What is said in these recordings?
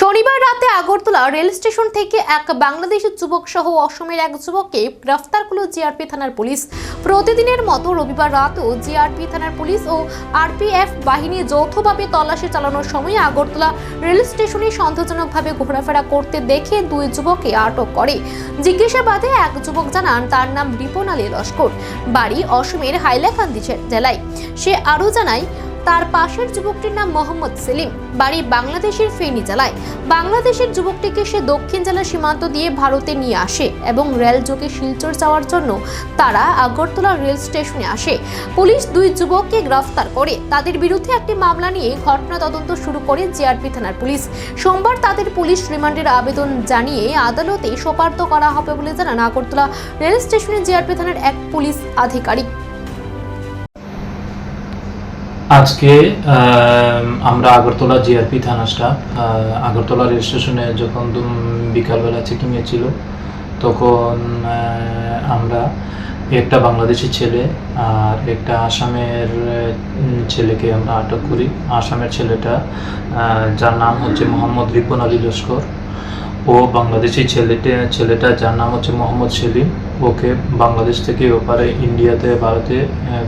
শনিবার রাতে Agartala rail station থেকে এক বাংলাদেশি যুবক সহ অসমের এক যুবককে গ্রেফতার করল জিআরপি থানার পুলিশ। প্রতিদিনের মতো রবিবার রাতেও জিআরপি থানার পুলিশ ও আরপিএফ বাহিনী যৌথভাবে তল্লাশি চালানোর সময় আগরতলা রেল স্টেশনে সন্দেহজনকভাবে ঘোরাফেরা করতে দেখে দুই যুবককে আটক করে। জিজ্ঞাসাবাদে এক যুবক জানান, তার নাম রিপন আলী লস্কর, বাড়ি অসমের হাইলাকান্দি জেলায়। সে আরও জানায় তার পাশের যুবকটির নাম মোহাম্মদ সেলিম। বাড়ি বাংলাদেশের ফেনী জেলায়। বাংলাদেশের যুবকটিকে সে দক্ষিণ জেলার সীমান্ত দিয়ে ভারতে নিয়ে আসে এবং রেল যোগে শিলচর যাওয়ার জন্য তারা আগরতলা রেল স্টেশনে আসে। পুলিশ দুই যুবককে গ্রেফতার করে। তাদের বিরুদ্ধে একটি মামলা নিয়ে ঘটনা তদন্ত শুরু করে জিআরপি থানার পুলিশ। সোমবার তাদের পুলিশ রিমান্ডের আবেদন জানিয়ে আদালতে সোপার্দ করা হবে বলে জানান আগরতলা রেল স্টেশনে জিআরপি থানার এক পুলিশ আধিকারিক। আজকে আমরা আগরতলা জিআরপি থানা স্টাফ আগরতলা রেল স্টেশনে যখন বিকালবেলা চেকিংয়ে ছিল, তখন আমরা একটা বাংলাদেশি ছেলে আর একটা আসামের ছেলেকে আমরা আটক করি। আসামের ছেলেটা যার নাম হচ্ছে মোহাম্মদ রিপন আলী লস্কর। ও বাংলাদেশি ছেলেটা ছেলেটা যার নাম হচ্ছে মোহাম্মদ সেলিম, ওকে বাংলাদেশ থেকে ওপারে ইন্ডিয়াতে, ভারতে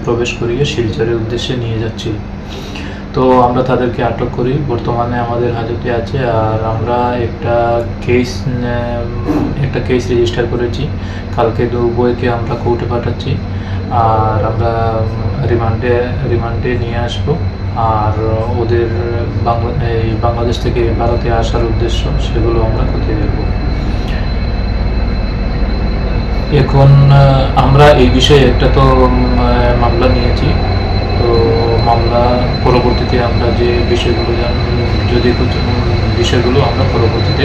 প্রবেশ করিয়ে শিলচরের উদ্দেশ্যে নিয়ে যাচ্ছিল। তো আমরা তাদেরকে আটক করি। বর্তমানে আমাদের হাজতে আছে আর আমরা একটা কেস একটা কেস রেজিস্টার করেছি। কালকে দু বইকে আমরা কোর্টে পাঠাচ্ছি। আর আমরা রিমান্ডে রিমান্ডে নিয়ে আসব। আর ওদের এই বাংলাদেশ থেকে ভারতে আসার উদ্দেশ্য, সেগুলো আমরা খতিয়ে দেখব। এখন আমরা এই বিষয়ে একটা তো মামলা নিয়েছি। তো মামলা পরবর্তীতে আমরা যে বিষয়গুলো যদি বিষয়গুলো আমরা পরবর্তীতে